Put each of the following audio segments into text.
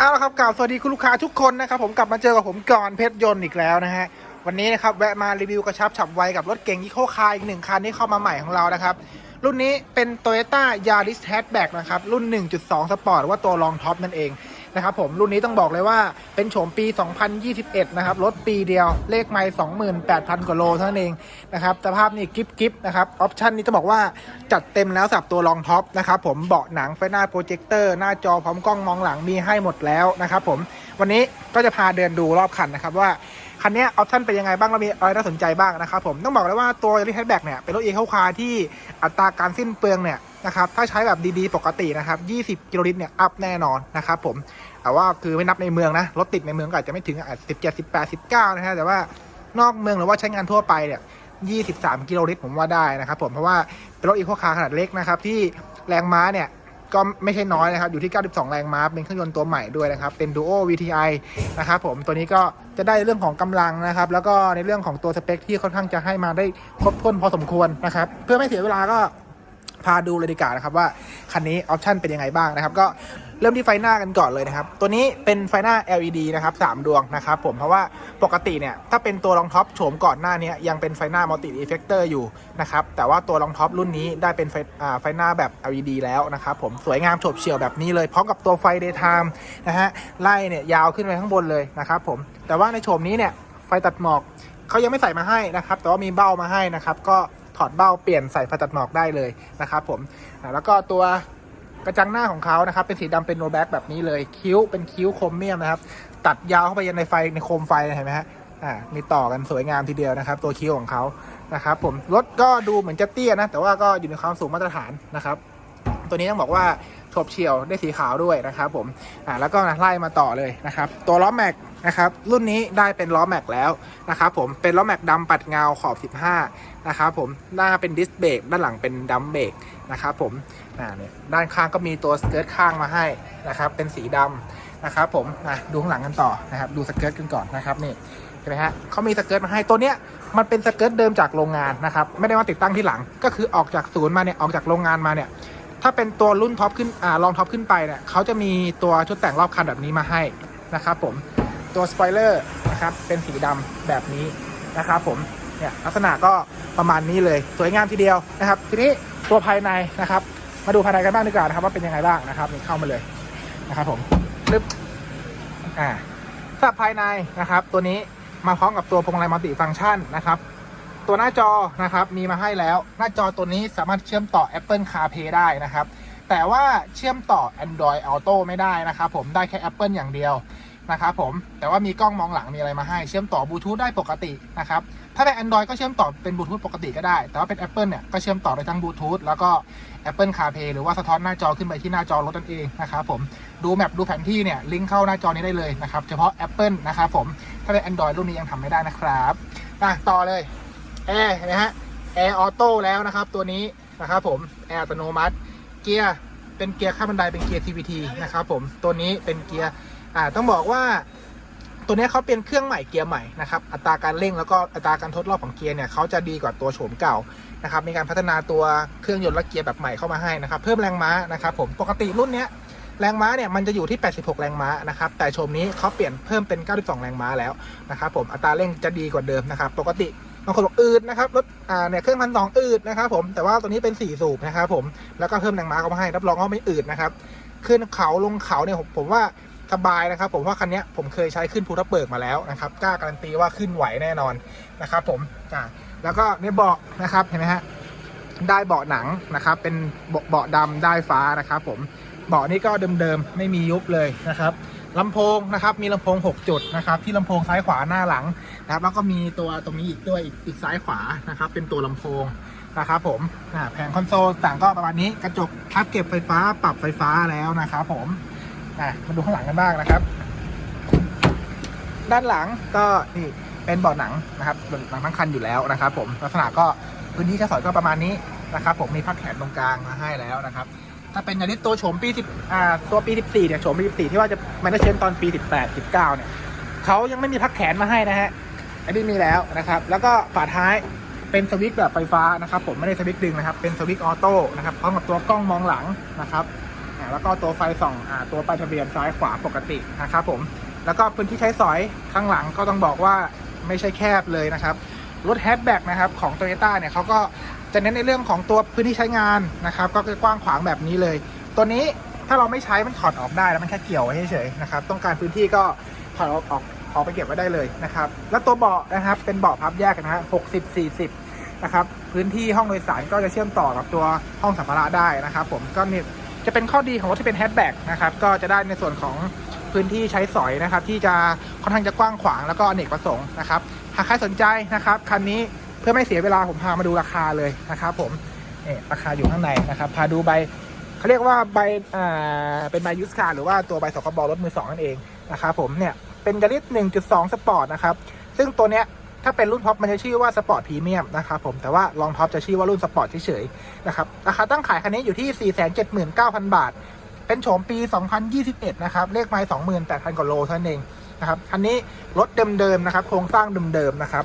เอาละครับกล่าวสวัสดีคุณลูกค้าทุกคนนะครับผมกลับมาเจอกับผมก่อนเพชรยนต์อีกแล้วนะฮะวันนี้นะครับแวะมารีวิวกระชับฉับไวกับรถเก่งยี่ห้อคายอีกหนึ่งคันที่เข้ามาใหม่ของเรานะครับรุ่นนี้เป็น Toyota Yaris Hatchback นะครับรุ่น 1.2 Sport หรือว่าตัวรองท็อปนั่นเอง นะครับผมรุ่นนี้ต้องบอกเลยว่าเป็นโฉมปี 2021 นะครับรถปีเดียวเลขไม่28,000 กว่าโลเท่านั้นเองนะครับสภาพนี่กิฟกิฟนะครับออปชันนี้จะบอกว่าจัดเต็มแล้วสับตัวรองท็อปนะครับผมเบาะหนังไฟหน้าโปรเจคเตอร์หน้าจอพร้อมกล้องมองหลังมีให้หมดแล้วนะครับผมวันนี้ก็จะพาเดินดูรอบคันนะครับว่าคันนี้ออปชั่นเป็นยังไงบ้างแล้วมีอะไรน่าสนใจบ้างนะครับผมต้องบอกเลยว่าตัว r ี h แบ็กเนี่ยเป็นรถอีโคคาร์ที่อัตราการสิ้นเปลืองเนี่ย นะครับ ถ้าใช้แบบดีๆ ปกตินะครับ 20 กิโลลิตรเนี่ย อัพแน่นอนนะครับผม แต่ว่าคือไม่นับในเมืองนะ รถติดในเมืองก็อาจจะไม่ถึงอาจ17 18 19นะฮะ แต่ว่านอกเมืองหรือว่าใช้งานทั่วไปเนี่ย23กิโลลิตรผมว่าได้นะครับผม เพราะว่าเป็นรถอีโคคาร์ขนาดเล็กนะครับที่แรงม้าเนี่ยก็ไม่ใช่น้อยนะครับ อยู่ที่ 92 แรงม้า เป็นเครื่องยนต์ตัวใหม่ด้วยนะครับ เป็น Duo VTI นะครับผม ตัวนี้ก็จะได้เรื่องของกำลังนะครับ แล้วก็ในเรื่องของตัวสเปคที่ค่อนข้างจะให้มาได้ครบถ้วนพอสมควรนะครับ เพื่อไม่เสียเวลาก็ พาดูเลยดีกว่านะครับว่าคันนี้ออปชันเป็นยังไงบ้างนะครับ ก็เริ่มที่ไฟหน้ากันก่อนเลยนะครับ ตัวนี้เป็นไฟหน้า LED นะครับ3ดวงนะครับผมเพราะว่าปกติเนี่ยถ้าเป็นตัวรองท็อปโฉมก่อนหน้านี้ยังเป็นไฟหน้ามัลติอีเฟกเตอร์อยู่นะครับแต่ว่าตัวรองท็อปรุ่นนี้ได้เป็นไฟไฟหน้าแบบ LED แล้วนะครับผมสวยงามโฉบเฉี่ยวแบบนี้เลยพร้อมกับตัวไฟ daytime นะฮะไล่เนี่ยยาวขึ้นไปข้างบนเลยนะครับผมแต่ว่าในโฉมนี้เนี่ยไฟตัดหมอกเขายังไม่ใส่มาให้นะครับแต่ว่ามีเบ้ามาให้นะครับก็ ถอดเบ้าเปลี่ยนใส่ไฟตัดหมอกได้เลยนะครับผมแล้วก็ตัวกระจังหน้าของเขานะครับ เป็นสีดำเป็นโนแบ็กแบบนี้เลย คิ้วเป็นคิ้วโครเมียมนะครับ ตัดยาวเข้าไปยันในไฟในโคมไฟเห็นไหมฮะอ่ามีต่อกันสวยงามทีเดียวนะครับ ตัวคิ้วของเขานะครับผมรถก็ดูเหมือนจะเตี้ยนะ แต่ว่าก็อยู่ในความสูงมาตรฐานนะครับ ตัวนี้ต้องบอกว่าโฉบเฉี่ยวได้สีขาวด้วยนะครับผมอ่าแล้วก็ไล่มาต่อเลยนะครับ ตัวล้อแม็ก นะครับรุ่นนี้ได้เป็นล้อแม็กแล้วนะครับผมเป็นล้อแม็กดำปัดเงาขอบ 15นะครับผมหน้าเป็นดิสเบรกด้านหลังเป็นดัมเบรกนะครับผมเนี่ยด้านข้างก็มีตัวสเกิร์ตข้างมาให้นะครับเป็นสีดำนะครับผมอะดูข้างหลังกันต่อนะครับดูสเกิร์ตกันก่อนนะครับนี่ใช่ไหมฮะเขามีสเกิร์ตมาให้ตัวเนี้ยมันเป็นสเกิร์ตเดิมจากโรงงานนะครับไม่ได้ว่าติดตั้งที่หลังก็คือออกจากศูนย์มาเนี่ยออกจากโรงงานมาเนี่ยถ้าเป็นตัวรุ่นท็อปขึ้นอ่าลองท็อปขึ้นไปเนี่ยเขาจะมีตัวชุดแต่งรอบคันแบบนี้มาให้นะครับผม ตัวสปอยเลอร์นะครับเป็นสีดำแบบนี้นะครับผมเนี่ยลักษณะก็ประมาณนี้เลยสวยงามทีเดียวนะครับ ทีนี้ตัวภายในนะครับ มาดูภายในกันบ้างดีกว่านะครับ ว่าเป็นยังไงบ้างนะครับนี่เข้ามาเลยนะครับผมปึ๊บอ่าสำหรับภายในนะครับ ตัวนี้มาพร้อมกับตัวพวงมาลัยมัลติฟังก์ชันนะครับตัวหน้าจอนะครับมีมาให้แล้ว หน้าจอตัวนี้สามารถเชื่อมต่อ Apple CarPlay ได้นะครับ แต่ว่าเชื่อมต่อ Android Auto ไม่ได้นะครับ ผมได้แค่ Apple อย่างเดียว นะครับผมแต่ว่ามีกล้องมองหลังมีอะไรมาให้เชื่อมต่อบลูทูธได้ปกตินะครับถ้าเป็น Android ก็เชื่อมต่อเป็นบลูทูธปกติก็ได้ แต่ว่าเป็น Apple เนี่ยก็เชื่อมต่อได้ทั้งบลูทูธแล้วก็ Apple CarPlay หรือว่าสะท้อนหน้าจอขึ้นไปที่หน้าจอรถนั่นเองนะครับผมดูแมปดูแผนที่เนี่ยลิงก์เข้าหน้าจอนี้ได้เลยนะครับเฉพาะ Apple นะครับผมถ้าเป็น Android รุ่นนี้ยังทำไม่ได้นะครับอะต่อเลยแอร์เห็นไหมฮะแอร์ออโต้แล้วนะครับตัวนี้นะครับผมแอร์อัตโนมัติเกียร์เป็นเกียร์ข้ามบันไดเป็นเกียร์ CVT นะครับผมตัวนี้เป็นเกียร์ อ่าต้องบอกว่าตัวนี้เขาเป็นเครื่องใหม่เกียร์ใหม่นะครับอัตราการเร่งแล้วก็อัตราการทดรอบของเกียร์เนี่ยเขาจะดีกว่าตัวโฉมเก่านะครับมีการพัฒนาตัวเครื่องยนต์และเกียร์แบบใหม่เข้ามาให้นะครับเพิ่มแรงม้านะครับผมปกติรุ่นนี้แรงม้าเนี่ยมันจะอยู่ที่ 86 แรงม้านะครับแต่โฉมนี้เขาเปลี่ยนเพิ่มเป็น 92 แรงม้าแล้วนะครับผมอัตราเร่งจะดีกว่าเดิมนะครับปกติบางคนบอกอืดนะครับรถอ่าเนี่ยเครื่องพันสองอืดนะครับผมแต่ว่าตัวนี้เป็น 4 สูบนะครับผมแล้วก็เพิ่มแรงม้าเข้ามาให้รับรองว่าไม่อืดนะครับขึ้นเขาลงเขาเนี่ยผมว่า สบายนะครับ ผมว่าคันนี้ผมเคยใช้ขึ้นภูทับเบิกมาแล้วนะครับกล้าการันตีว่าขึ้นไหวแน่นอนนะครับ ผมอ่าแล้วก็ในเบาะนะครับเห็นไหมฮะได้เบาะหนังนะครับ เป็นเบาะเบาะดำได้ฟ้านะครับ ผมเบาะนี้ก็เดิมๆไม่มียุบเลยนะครับลำโพงนะครับมีลำโพง 6 จุดนะครับที่ลำโพงซ้ายขวาหน้าหลังนะครับแล้วก็มีตัวตรงนี้อีกด้วยอีกซ้ายขวานะครับ เป็นตัวลำโพงนะครับผมแผงคอนโซลต่างก็ประมาณนี้กระจกทับเก็บไฟฟ้าปรับไฟฟ้าแล้วนะครับผม อะมาดูข้างหลังกันบ้างนะครับ ด้านหลังก็นี่เป็นเบาะหนังนะครับหนังทั้งคันอยู่แล้วนะครับ ผมลักษณะก็พื้นที่ใช้สอยก็ประมาณนี้นะครับ ผมมีพักแขนตรงกลางมาให้แล้วนะครับ ถ้าเป็นยาริสตัวโฉมปี10อ่าตัวปี 14เนี่ยโฉมปี14ที่ว่าจะมันจะเชนตอนปี 18 19เนี่ยเขายังไม่มีพักแขนมาให้นะฮะอันนี้มีแล้วนะครับ แล้วก็ฝาท้ายเป็นสวิตช์แบบไฟฟ้านะครับ ผมไม่ได้สวิตช์ดึงนะครับ เป็นสวิตช์ออโต้นะครับพร้อมกับตัวกล้องมองหลังนะครับ แล้วก็ตัวไฟส่องอตัวป้ายทะเบียนซ้ายขวาปกตินะครับผม แล้วก็พื้นที่ใช้สอยข้างหลังก็ต้องบอกว่าไม่ใช่แคบเลยนะครับ รถแฮชแบ็กนะครับของ t o y ยต้าเนี่ยเขาก็จะเน้นในเรื่องของตัวพื้นที่ใช้งานนะครับ ก็กว้างขวางแบบนี้เลย ตัวนี้ถ้าเราไม่ใช้มันถอดออกได้แล้วมันแค่เกี่ยวไว้เฉยๆนะครับ ต้องการพื้นที่ก็ถอดออกออกออกไปเก็บไว้ได้เลยนะครับ แล้วตัวเบาะนะครับ เป็นเบาะพับแยกนะฮะหกสิบสี่สิบนะครับ พื้นที่ห้องโดยสารก็จะเชื่อมต่อกับตัวห้องสัมภาระได้นะครับ ผมก็เนี่ย จะเป็นข้อดีของรถที่เป็นแฮชแบ็กนะครับก็จะได้ในส่วนของพื้นที่ใช้สอยนะครับ ที่จะค่อนข้างจะกว้างขวางแล้วก็อเนกประสงค์นะครับหากใครสนใจนะครับคันนี้เพื่อไม่เสียเวลาผมพามาดูราคาเลยนะครับ ผมเนี่ยราคาอยู่ข้างในนะครับพาดูใบเขาเรียกว่าใบอ่าเป็นใบยูสคาหรือว่าตัวใบสคบรถมือสองนั่นเองนะครับผมเนี่ยเป็นยาริส1.2 สปอร์ตนะครับ ซึ่งตัวเนี้ย ถ้าเป็นรุ่นท็อปมันจะชื่อว่าสปอร์ตพรีเมียมนะครับผมแต่ว่าลองท็อปจะชื่อว่ารุ่นสปอร์ตเฉยๆนะครับราคาตั้งขายคันนี้อยู่ที่ 479,000 บาท เป็นโฉมปี 2021 นะครับเลขไมล์28,000กว่าโลเท่านั้นเองนะครับคันนี้รถเดิมๆนะครับโครงสร้างเดิมๆนะครับ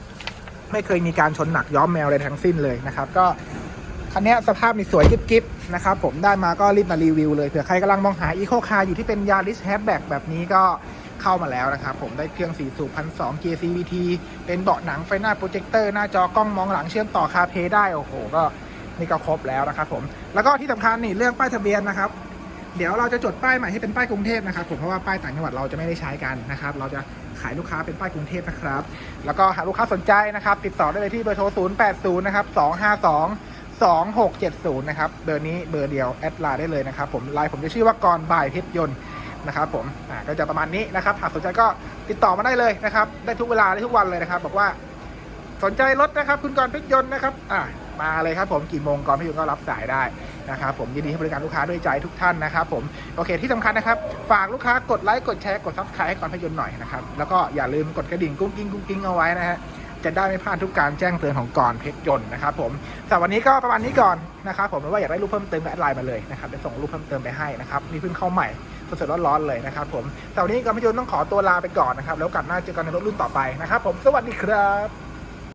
ไม่เคยมีการชนหนักย้อมแมวอะไรทั้งสิ้นเลยนะครับ ก็ คันนี้สภาพมีสวยกิ๊บๆนะครับผมได้มาก็รีบมารีวิวเลยเผื่อใครกำลังมองหาอีโคคาร์อยู่ที่เป็นยาริสแฮชแบ็กแบบนี้ก็เข้ามาแล้วนะครับผมได้เครื่อง4สูบพันสอง GCVT เป็นเบาะหนังไฟหน้าโปรเจคเตอร์หน้าจอกล้องมองหลังเชื่อมต่อคาเพย์ได้โอ้โหก็นี่ก็ครบแล้วนะครับผมแล้วก็ที่สำคัญนี่เรื่องป้ายทะเบียนนะครับ เดี๋ยวเราจะจดป้ายใหม่ให้เป็นป้ายกรุงเทพนะครับผมเพราะว่าป้ายต่างจังหวัดเราจะไม่ได้ใช้กันนะครับ เราจะขายลูกค้าเป็นป้ายกรุงเทพนะครับ แล้วก็หากลูกค้าสนใจนะครับ ติดต่อได้เลยที่เบอร์โทร 0 8 0 นะครับ 252 2670 นะครับ เบอร์นี้เบอร์เดียวแอดไลน์ได้เลยนะครับผมไลน์ผมจะชื่อว่ากรบายเพชรยนต์นะครับผมอ่าก็จะประมาณนี้นะครับหากสนใจก็ติดต่อมาได้เลยนะครับ ได้ทุกเวลาได้ทุกวันเลยนะครับ บอกว่าสนใจรถนะครับ คุณกรเพชรยนต์นะครับอ่ามาเลยครับผมกี่โมงกรเพชรยนต์ก็รับสายได้นะครับผมยินดีให้บริการลูกค้าด้วยใจทุกท่านนะครับผมโอเคที่สำคัญนะครับ ฝากลูกค้ากดไลค์กดแชร์กดซับสไครต์ให้กรเพชรยนต์หน่อยนะครับแล้วก็อย่าลืมกดกระดิ่งกุ้งกิ้งกุ้งกิ้งเอาไว้นะฮะ จะได้ไม่พลาดทุกการแจ้งเตือนของกรเพชรยนต์นะครับผมสำหรับวันนี้ก็ประมาณนี้ก่อนนะครับผมหรือว่าอยากได้รูปเพิ่มเติมก็แอดไลน์มาเลยนะครับจะส่งรูปเพิ่มเติมไปให้นะครับนี่เพิ่งเข้าใหม่สดๆร้อนๆเลยนะครับผมสำหรับวันนี้กรเพชรยนต์ต้องขอตัวลาไปก่อนนะครับแล้วกาสหน้าเจอกันในรถรุ่นต่อไปนะครับผมสวัสดีครับ